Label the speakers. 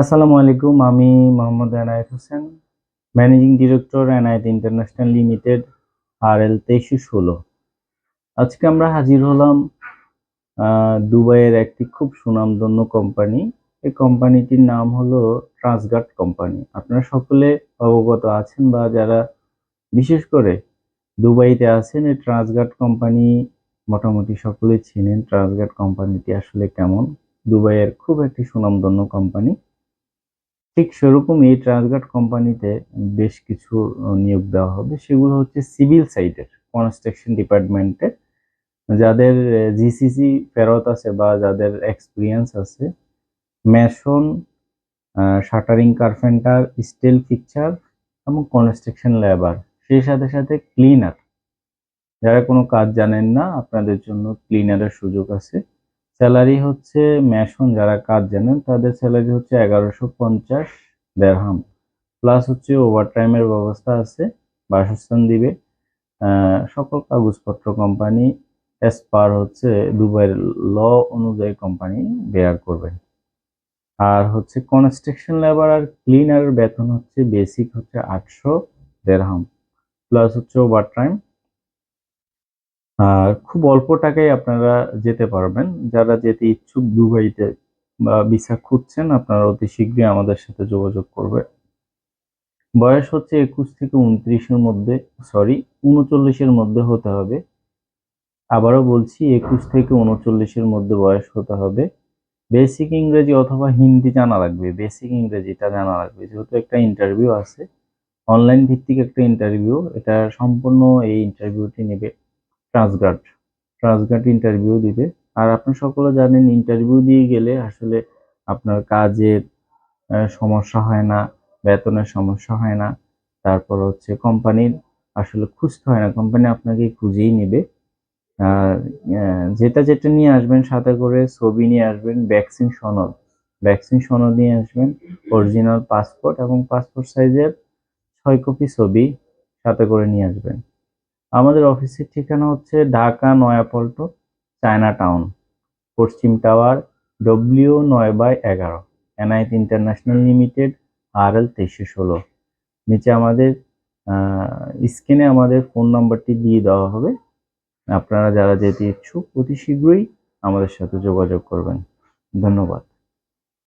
Speaker 1: আসসালামু আলাইকুম, আমি Mohammad Enayet Hossain, managing director Enayet international limited R L তেইশশো ষোলো। আজকে আমরা হাজির হলাম দুবাইয়ের একটি খুব সুনামধন্য কোম্পানি। এই কোম্পানিটির নাম হলো ট্রান্সগার্ড কোম্পানি। আপনারা সকলে অবগত আছেন বা যারা বিশেষ করে দুবাইতে আছেন, এই ট্রান্সগার্ড কোম্পানি মোটামুটি সকলে চেনেন ট্রান্সগার্ড কোম্পানিটি আসলে কেমন। দুবাইয়ের খুব একটি সুনামধন্য কোম্পানি। ঠিক সেরকম এই ট্রান্সগার্ড কোম্পানিতে বেশ কিছু নিয়োগ দেওয়া হবে। সেগুলো হচ্ছে সিভিল সাইটের, কনস্ট্রাকশন ডিপার্টমেন্টে যাদের জিসিসি ফেরত আছে বা যাদের এক্সপিরিয়েন্স আছে মেশন শাটারিং কার্পেন্টার স্টিল পিকচার এবং কনস্ট্রাকশন লেবার সেই সাথে সাথে ক্লিনার। যারা কোনো কাজ জানেন না, আপনাদের জন্য ক্লিনারের সুযোগ আছে। স্যালারি হচ্ছে মেশন যারা কাজ জানেন, তাদের স্যালারি হচ্ছে এগারোশো পঞ্চাশ দেড়হাম। প্লাস হচ্ছে ওভারটাইমের ব্যবস্থা আছে, বাসস্থান দিবে। সকল কাগজপত্র কোম্পানি এস পার হচ্ছে দুবাইয়ের ল অনুযায়ী কোম্পানি বেয়ার করবে। আর হচ্ছে কনস্ট্রাকশন লেবার আর ক্লিনারের বেতন হচ্ছে বেসিক হচ্ছে আটশো দেড়হাম। প্লাস হচ্ছে ওভারটাইম খুব অল্প টাকায় আপনারা যেতে পারবেন। যারা যেতে ইচ্ছুক দুবাইতে বা ভিসা খুঁজছেন, আপনারা অতি শীঘ্রই আমাদের সাথে যোগাযোগ করবে। বয়স হচ্ছে একুশ থেকে উনত্রিশের মধ্যে সরি উনচল্লিশের মধ্যে হতে হবে। আবারও বলছি, একুশ থেকে উনচল্লিশের মধ্যে বয়স হতে হবে। বেসিক ইংরেজি অথবা হিন্দি জানা লাগবে। বেসিক ইংরেজিটা জানা লাগবে। যেহেতু একটা ইন্টারভিউ আছে অনলাইন ভিত্তিক একটা ইন্টারভিউ এটা সম্পূর্ণ এই ইন্টারভিউটি নেবে। ট্রান্সগার্ড ট্রান্সগার্ড ইন্টারভিউ দিবে। আর আপনি সকলে জানেন ইন্টারভিউ দিয়ে গেলে আসলে আপনার কাজের সমস্যা হয় না, বেতনের সমস্যা হয় না। তারপর হচ্ছে কোম্পানির আসলে খুঁজতে হয় না। কোম্পানি আপনাকে খুঁজেই নেবে। আর যেটা যেটা নিয়ে আসবেন, সাথে করে ছবি নিয়ে আসবেন ভ্যাকসিন সনদ। ভ্যাকসিন সনদ নিয়ে আসবেন অরিজিনাল পাসপোর্ট এবং পাসপোর্ট সাইজের ছয় কপি ছবি সাথে করে নিয়ে আসবেন। আমাদের অফিসের ঠিকানা হচ্ছে ঢাকা, নয়াপল্ট চায়না টাউন পশ্চিম টাওয়ার ডব্লিউ নয় বাই এগারো এনআইট ইন্টারন্যাশনাল লিমিটেড আর এল তেইশশো ষোলো। নিচে আমাদের স্ক্রিনে আমাদের ফোন নাম্বারটি দিয়ে দেওয়া হবে। আপনারা যারা যেতে ইচ্ছুক, অতি শীঘ্রই আমাদের সাথে যোগাযোগ করবেন। ধন্যবাদ।